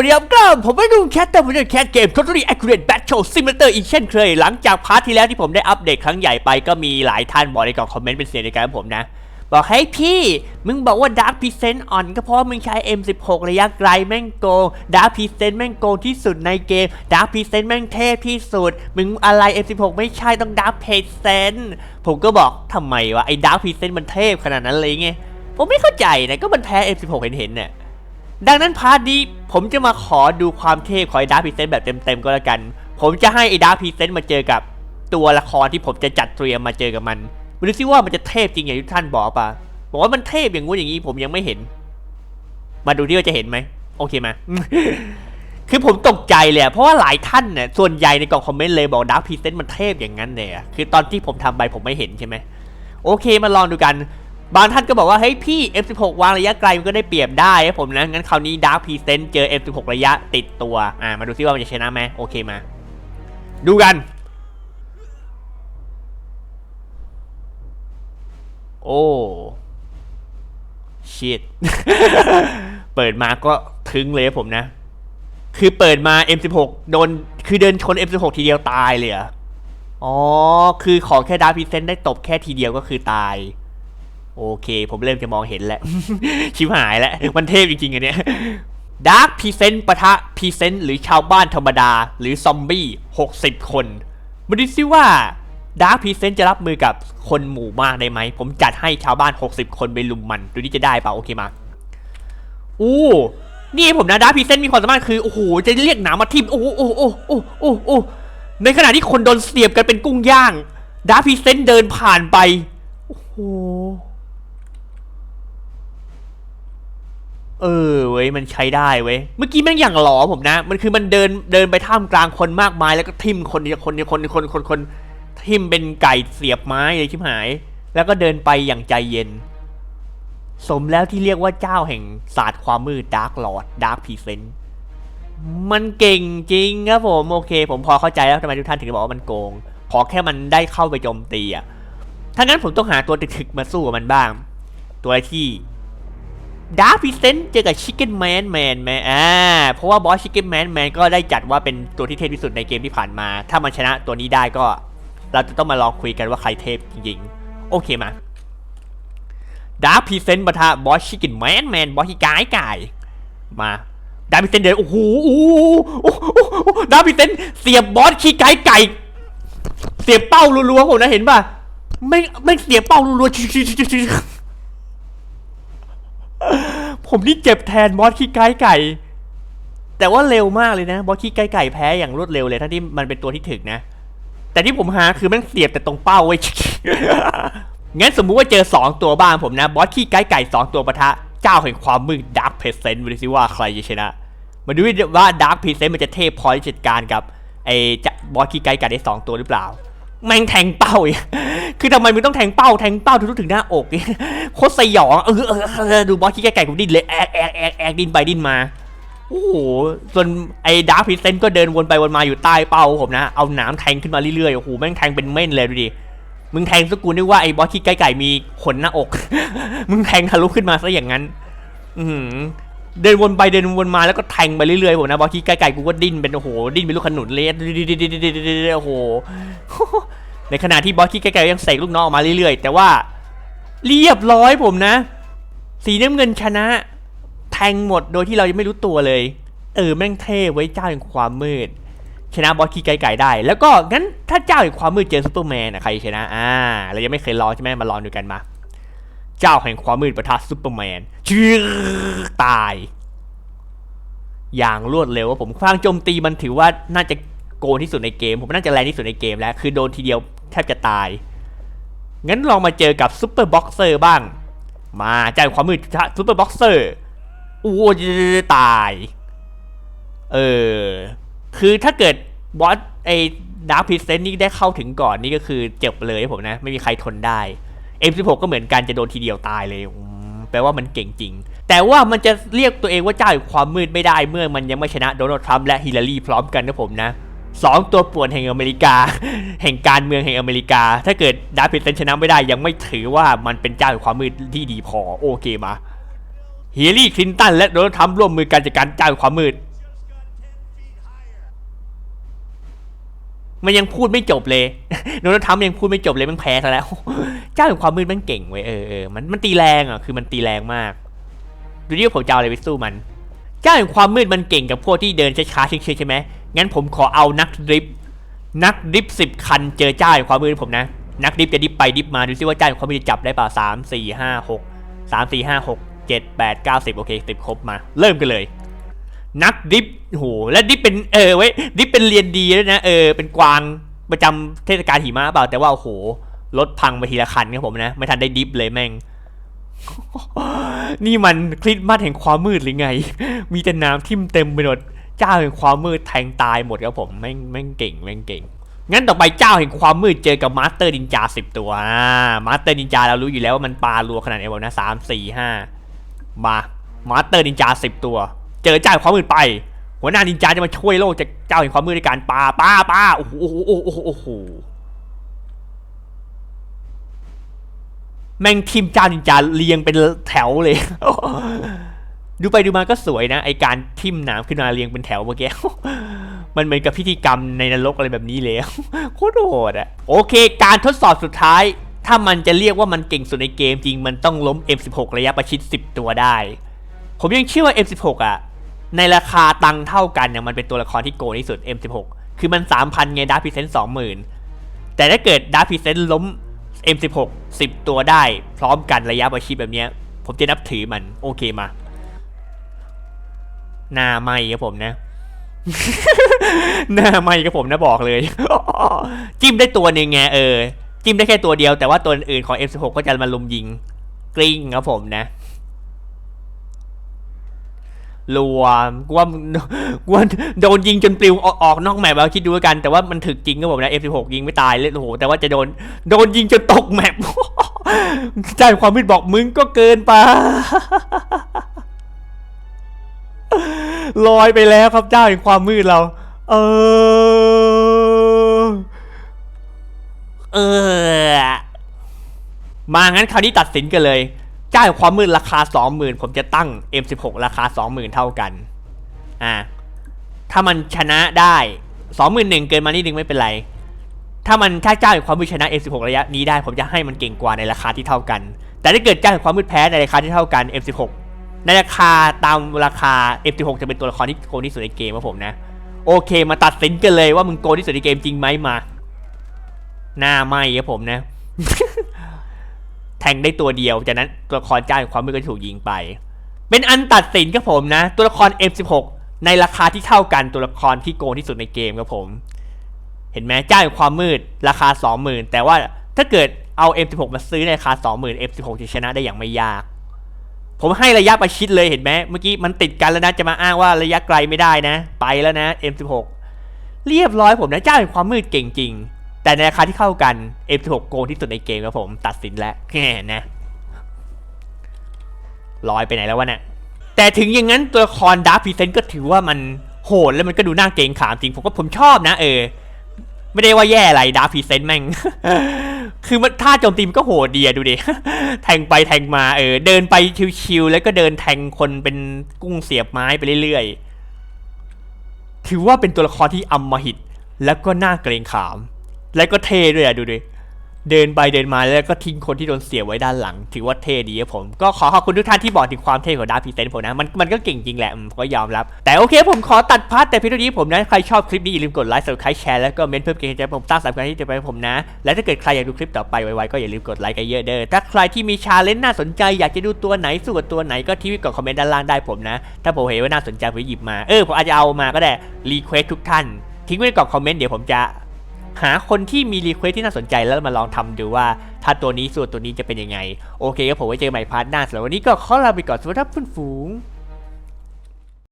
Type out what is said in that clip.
เดี๋ยวก็ผมไม่ดูแคทแต่ผมจะแคทเกม Totally Accurate Battle Simulator อีกเช่นเคย หลังจากพาร์ทที่แล้วที่ผมได้อัปเดตครั้งใหญ่ไปก็มีหลายท่านบอกในกล่องคอมเมนต์เป็นเสียงในการผมนะ บอกให้พี่ มึงบอกว่า Dark Present อ่อนก็เพราะมึงใช้ M16 ระยะไกลแม่งโกง Dark Present แม่งโกงที่สุดในเกม Dark Present แม่งเทพที่สุด มึงอะไร M16 ไม่ใช่ต้อง Dark Present ผมก็บอกทำไมวะไอ้ Dark Present มันเทพขนาดนั้นเลยไงผมไม่เข้าใจนะก็มันแพ้ M16 เห็นๆเนี่ย ดังนั้นพาร์ทนี้ผมจะมาขอดูความเทพของไอ้ดาร์พีเซนแบบเต็มๆก็แล้วกัน ผมจะให้ไอ้ดาร์พีเซนมาเจอกับตัวละครที่ผมจะจัดเตรียมมาเจอกับมันมาดูซิว่ามันจะเทพจริงอย่างที่ท่านบอกปะบอกว่ามันเทพอย่างงู้นอย่างนี้ผมยังไม่เห็น มาดูที่ว่าจะเห็นไหมโอเคไหมคือผมตกใจเลยอะเพราะว่าหลายท่านเนี่ยส่วนใหญ่ในกล่องคอมเมนต์เลยบอกดาร์พีเซนมันเทพอย่างนั้นเลยอะคือตอนที่ผมทำไปผมไม่เห็นใช่ไหมโอเคมาลองดูกัน บางท่านก็บอกว่าเฮ้ยพี่ F16 วางระยะไกลมันก็ได้เปรียบได้ครับผมนะงั้นคราวนี้ Dark Present เจอ F16 ระยะติดตัวอ่ามาดูซิว่ามันจะชนะไหมโอเคมา ดูกัน โอ้ชิตเปิดมาก็ทึงเลยผมนะ คือเปิดมา M16 โดนคือเดินชน M16 ทีเดียวตายเลยอ๋อ คือขอแค่ดาร์ p ีเซนได้ตบแค่ทีเดียวก็คือตาย โอเค ผมเริ่มจะมองเห็นแล้ว ชิบหายแล้ว มันเทพจริงๆอันเนี้ยดาร์ p พ e เซนต์ปะทะพ e เซนต์หรือชาวบ้านธรรมดา หรือซอมบี้ 60 คนมาดูซิว่าดาร์ p พ e เซนต์จะรับมือกับคนหมู่มากได้ไหม ผมจัดให้ชาวบ้าน 60 คนไปลุมมัน ดูนี่จะได้เปล่า โอเคมา อู้นี่ผมนะดาร์ p พ e เซนต์มีความสามารถคือ โอ้โห จะเรียกหนามมาทิมโอ้โหโอ้โหโอ้โอ้โอ้ในขณะที่คนโดนเสียบกันเป็นกุ้งย่างดาร์ p พ e เซนต์เดินผ่านไป โอ้โห เออเว้ยมันใช้ได้เว้ยเมื่อกี้ม่งอย่างหลอผมนะ มันคือมันเดินเดินไปท่ามกลางคนมากมาย แล้วก็ทิมคนเดียวคนเดียวคนเดียวคนคนคนทิมเป็นไก่เสียบไม้เลยชิบหาย แล้วก็เดินไปอย่างใจเย็น สมแล้วที่เรียกว่าเจ้าแห่งศาสตร์ความมืดดาร์กลอร์ดดาร์กพีเซนมันเก่งจริงครับผมโอเค ผมพอเข้าใจแล้วทำไมทุกท่านถึงบอกว่ามันโกง ขอแค่มันได้เข้าไปโจมตีอะถ้างั้นผมต้องหาตัวถึกๆมาสู้กับมันบ้าง ตัวที่ ดาร์ p พิเซนเจอกับชิคเก้นแมนแมนแมนอ่าเพราะว่าบอสชิคเก้นแมนแมนก็ได้จัดว่าเป็นตัวที่เทพที่สุดในเกมที่ผ่านมา ถ้ามันชนะตัวนี้ได้ก็ เราจะต้องมาลองคุยกันว่าใครเทพจริงๆโอเคมาดาร์ p พิเซนปะทะบอสชิคเก้นแมนแมนบอสที่กายกายมาดาร์ p พิเซนเดินโอ้โหโอ้โหดาร์ p พิเซนเสียบบอสขี้ไก่ไก่ เสียบเป้ารัวๆผมนะเห็นป่ะไม่ไม่เสียบเป้ารัวๆ ผมนี่เจ็บแทนบอสขี้ไก่ไก่ แต่ว่าเร็วมากเลยนะ บอสขี้ไก่ไก่แพ้อย่างรวดเร็วเลยทั้งที่มันเป็นตัวที่ถึกนะ แต่ที่ผมหาคือมันเสียบแต่ตรงเป้าไว้ยงั้นสมมุติว่าเจอ 2 ตัวบ้างผมนะ บอสขี้ไก่ไก่ 2 ตัวปะทะ เจ้าแห่งความมืดดาร์คเพสเซนต์ดูสิว่าใครจะชนะ มาดูว่าดาร์คเพสเซนต์มันจะเทพพอที่จัดการกับไอ้บอสขี้ไก่ไก่ได้ 2 ตัวหรือเปล่า แม่งแทงเป้าอีก คือทำไมมึงต้องแทงเป้าแทงเป้าทุกถึงหน้าอกอีกโคตรสยองเออเออเออดูบอสขี้ไก่ไก่ผมดิ้นเลยแอกแอกแอกแอกดิ้นไปดิ้นมาโอ้โหส่วนไอ้ดาร์คพิเซนก็เดินวนไปวนมาอยู่ใต้เป้าผมนะ เอาหนามแทงขึ้นมาเรื่อยๆ โอ้โห แม่งแทงเป็นเม่นเลยดูดิ มึงแทงสกูนึกว่าไอ้บอสขี้ไก่ไก่มีขนหน้าอก มึงแทงทะลุขึ้นมาซะอย่างนั้น อืเดินวนไปเดินวนมาแล้วก็แทงไปเรื่อยๆผมนะบอสขี้ไก่ไก่กูก็ดิ้นเป็นโอ้โห ดิ้นเป็นลูกขนุนเลยโอ้โห ในขณะที่บอสขี้ไก่ไก่ยังเสกลูกน้องออกมาเรื่อยๆ แต่ว่าเรียบร้อยผมนะ สีน้ำเงินชนะ แทงหมดโดยที่เรายังไม่รู้ตัวเลย เออแม่งเท่ไว้เจ้าแห่งความมืด ชนะบอสขี้ไก่ไก่ได้ แล้วก็งั้นถ้าเจ้าแห่งความมืดเจอซูเปอร์แมนอะใครชนะอ่าเรายังไม่เคยลองใช่ไหมมาลองดูกันมา เจ้าแห่งความมืดประทะซูเปอร์แมนชื่อตายอย่างรวดเร็วว่าผมคว้างโจมตีมันถือว่าน่าจะโกงที่สุดในเกม ผมน่าจะแรงที่สุดในเกมแล้ว คือโดนทีเดียว แทบจะตาย งั้นลองมาเจอกับซูเปอร์บ็อกเซอร์บ้าง มาเจ้าแห่งความมืดซูเปอร์บ็อกเซอร์โอ้ยตาย เออ คือถ้าเกิดบอสไอ้ดาร์คพิเซนนี่ได้เข้าถึงก่อนนี่ก็คือเจ็บเลยผมนะ ไม่มีใครทนได้ M16 ก็เหมือนกันจะโดนทีเดียวตายเลย แปลว่ามันเก่งจริง แต่ว่ามันจะเรียกตัวเองว่าเจ้าความมืดไม่ได้เมื่อมันยังไม่ชนะโดนัลด์ทรัมป์และฮิลลารีพร้อมกันนะผมนะ 2 ตัวป่วนแห่งอเมริกา แห่งการเมืองแห่งอเมริกา ถ้าเกิดดาร์เพเซนชนะไม่ได้ยังไม่ถือว่ามันเป็นเจ้าแห่งความมืดที่ดีพอโอเคมาเฮียรี่คลินตันและโดนัลด์ทรัมป์ร่วมมือกันจัดการเจ้าแห่งความมืด มันยังพูดไม่จบเลยโดนัลด์ทรัมป์ยังพูดไม่จบเลยมันแพ้ซะแล้ว เจ้าแห่งความมืดมันเก่งเว้ยเออเออมันมันตีแรงอะคือมันตีแรงมากดูดิว่าผมจะเอาอะไรไปสู้มัน เจ้าแห่งความมืดมันเก่งกับพวกที่เดินช้าๆชิงๆใช่ไหม งั้นผมขอเอานักดริฟต์นักดริฟสิบคันเจอจ้าแห่ความมืดผมนะ นักดริฟต์จะดริฟไปดริฟมาดูซิว่าจ้าแห่ความมืดจะจับได้ป่าสามสี่ห้าหกสามสี่ห้าหกเจ็ดแปดเก้าสิบโอเคสิบครบมา เริ่มกันเลย นักดริฟต์โหและดริฟต์เป็นเออไว้ยดริฟต์เป็นเรียนดีด้วยนะเออเป็นกวางประจำเทศกาลหิมะเปล่าแต่ว่าโอ้โหรถพังไปทีละคันครับผมนะ ไม่ทันได้ดริฟต์เลยแม่ง นี่มันคริสต์มาสแห่งความมืดหรือไง มีแต่น้ำทิ่มเต็มไปหมด เจ้าแห่งความมืดแทงตายหมดครับผมแม่งแม่งเก่งแม่งเก่ง งั้นต่อไปเจ้าแห่งความมืดเจอกับมาสเตอร์ดินจาสิบตัวมาสเตอร์ดินจาเรารู้อยู่แล้วว่ามันปลารัวขนาดไหนบอกนะสามสี่ห้ามามาสเตอร์ดินจาสิบตัว เจอเจ้าแห่งความมืดไป หัวหน้าดินจาจะมาช่วยโลกจากเจ้าแห่งความมืดในการปลาปลาปลาโอ้โหโอ้โหโอ้โหโอ้โหแม่งทีมเจ้านินจาเรียงเป็นแถวเลย ดูไปดูมาก็สวยนะ ไอการทิ่มนามขึ้นมาเรียงเป็นแถวเมื่อกี้ มันเหมือนกับพิธีกรรมในนรกอะไรแบบนี้เลยโคตรโหดอะโอเค การทดสอบสุดท้าย ถ้ามันจะเรียกว่ามันเก่งสุดในเกมจริงมันต้องล้ม M16 ระยะประชิด 10 ตัวได้ ผมยังเชื่อว่า M16 อะในราคาตังค์เท่ากันเนี่ยมันเป็นตัวละครที่โกงที่สุด M16 คือมัน 3,000 ไงดาร์พิเซนต์20,000 แต่ถ้าเกิดดาร์พิเซนต์ล้ม M16 10 ตัวได้ พร้อมกันระยะประชิดแบบเนี้ยผมจะนับถือมันโอเคมา หน้าไหมครับผมนะ หน้าไหมครับผมนะบอกเลย จิ้มได้ตัวหนึ่งไงเออ จิ้มได้แค่ตัวเดียวแต่ว่าตัวอื่นของ F16 ก็จะมาลุมยิงกลิ้งครับผมนะรวมกว่ากูว่าโดนยิงจนปลิวออกออกนอกแมปแล้วคิดดูกัน แต่ว่ามันถึกจริงครับผมนะ F16 ยิงไม่ตายเลยโอ้โหแต่ว่าจะโดนโดนยิงจนตกแมปใจความมืดบอกมึงก็เกินไป ลอยไปแล้วครับเจ้าแห่งความมืดเรา เออ เออ มางั้นคราวนี้ตัดสินกันเลย เจ้าแห่งความมืดราคา20,000ผมจะตั้ง M16 ราคา20,000เท่ากัน อ่า ถ้ามันชนะได้21,000เกินมานิดนึงไม่เป็นไร ถ้ามันถ้าเจ้าแห่งความมืดชนะ M16 ระยะนี้ได้ ผมจะให้มันเก่งกว่าในราคาที่เท่ากัน แต่ถ้าเกิดเจ้าแห่งความมืดแพ้ในราคาที่เท่ากัน M16 ในราคาตามราคา F16 จะเป็นตัวละครที่โกงที่สุดในเกมครับผมนะ โอเคมาตัดสินกันเลยว่ามึงโกงที่สุดในเกมจริงไหมมา หน้าไหมครับผมนะ แทงได้ตัวเดียว จากนั้นตัวละครจ้างความมืดก็ถูกยิงไป เป็นอันตัดสินครับผมนะ ตัวละคร F16 ในราคาที่เท่ากันตัวละครที่โกงที่สุดในเกมครับผม เห็นไหมจ้างความมืดราคา 20,000 แต่ว่าถ้าเกิดเอา M16 มาซื้อในราคา 20,000 F16 จะชนะได้อย่างไม่ยาก ผมให้ระยะประชิดเลยเห็นไหมเมื่อกี้มันติดกันแล้วนะจะมาอ้างว่าระยะไกลไม่ได้นะ ไปแล้วนะ M16 เรียบร้อยผมนะเจ้าแห่งความมืดเก่งจริง แต่ในราคาที่เข้ากัน M16 โกงที่สุดในเกมครับผมตัดสินแล้วแค่นะลอยไปไหนแล้ววะเนี่ยแต่ถึงอย่างนั้นตัวละครดาร์ p พีเซนต์ก็ถือว่ามันโหดแล้วมันก็ดูน่าเกรงขามจริงผมก็ผมชอบนะเออ ไม่ได้ว่าแย่อะไรดาร์ p พีเซนต์แม่ง คือมันท่าโจมตีมันก็โหดดีอะดูดิ แทงไปแทงมาเออ เดินไปชิวๆแล้วก็เดินแทงคนเป็นกุ้งเสียบไม้ไปเรื่อยๆ ถือว่าเป็นตัวละครที่อำมหิต แล้วก็น่าเกรงขาม แล้วก็เท่ด้วยอะดูดิ เดินไปเดินมาแล้วก็ทิ้งคนที่โดนเสียไว้ด้านหลัง ถือว่าเท่ดีครับผม ก็ขอขอบคุณทุกท่านที่บอกถึงความเท่ของดาร์พีเซนผมนะ มันมันก็เก่งจริงแหละผมก็ยอมรับ แต่โอเคผมขอตัดพาร์ทแต่เพียงเท่านี้ผมนะ ใครชอบคลิปนี้อย่าลืมกดไลค์ subscribe แชร์แล้วก็เมนเพิ่มเกมใจผมสร้งสรรค์กันที่จะไปผมนะ และถ้าเกิดใครอยากดูคลิปต่อไปไวๆก็อย่าลืมกดไลค์กันเยอะเด้อถ้าใครที่มีชาเลนจ์น่าสนใจอยากจะดูตัวไหนสู้กับตัวไหนก็ที่วิกดคอมเมนต์ด้านล่างได้ผมนะ ถ้าผมเห็นว่าน่าสนใจผมหยิบมาเออผมอาจจะเอามาก็ได้รีเควสทุกท่านทิ้งไว้ในกล่องคอมเมนต์เดี๋ยวผมจะ หาคนที่มีรีเควสที่น่าสนใจแล้วมาลองทำดูว่า ถ้าตัวนี้ส่วนตัวนี้จะเป็นยังไง โอเคครับผมไว้เจอใหม่พาร์ทหน้าสำหรับวันนี้ก็ขอลาไปก่อนสวัสดีครับเพื่อนฝูง